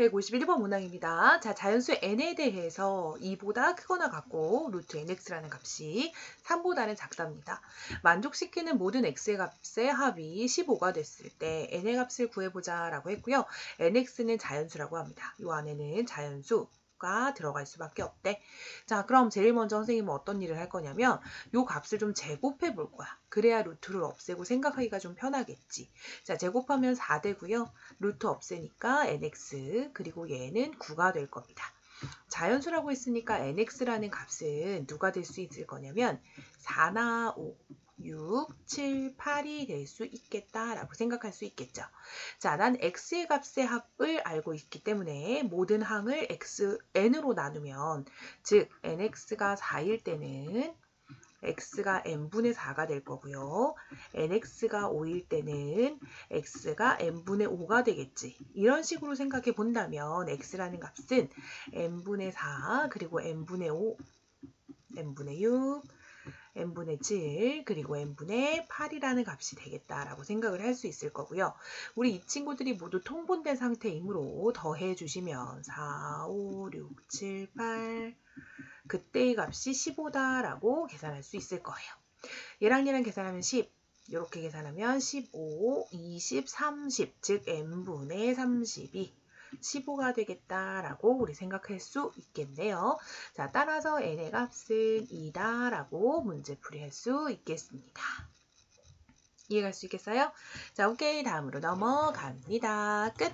151번 문항입니다. 자, 자연수 n에 대해서 2보다 크거나 같고 루트 nx라는 값이 3보다는 작답니다. 만족시키는 모든 x의 값의 합이 15가 됐을 때 n의 값을 구해보자 라고 했고요. nx는 자연수라고 합니다. 이 안에는 자연수 가 들어갈 수밖에 없대. 자, 그럼 제일 먼저 선생님은 어떤 일을 할 거냐면 요 값을 좀 제곱해 볼 거야. 그래야 루트를 없애고 생각하기가 좀 편하겠지. 자, 제곱하면 4되고요. 루트 없애니까 nx 그리고 얘는 9가 될 겁니다. 자연수라고 했으니까 nx라는 값은 누가 될 수 있을 거냐면 4나 5, 6, 7, 8이 될 수 있겠다라고 생각할 수 있겠죠. 자, 난 x의 값의 합을 알고 있기 때문에 모든 항을 x, n으로 나누면 즉 nx가 4일 때는 x가 n분의 4가 될 거고요. nx가 5일 때는 x가 n분의 5가 되겠지. 이런 식으로 생각해 본다면 x라는 값은 n분의 4 그리고 n분의 5, n분의 6, n분의 7 그리고 n분의 8이라는 값이 되겠다라고 생각을 할 수 있을 거고요. 우리 이 친구들이 모두 통분된 상태이므로 더해 주시면 4, 5, 6, 7, 8 그때의 값이 15다라고 계산할 수 있을 거예요. 얘랑 얘랑 계산하면 10 이렇게 계산하면 15, 20, 30, 즉 n분의 30이 15가 되겠다라고 우리 생각할 수 있겠네요. 자, 따라서 n의 값은 2다라고 문제 풀이 할 수 있겠습니다. 이해갈 수 있겠어요? 자, 오케이. 다음으로 넘어갑니다. 끝!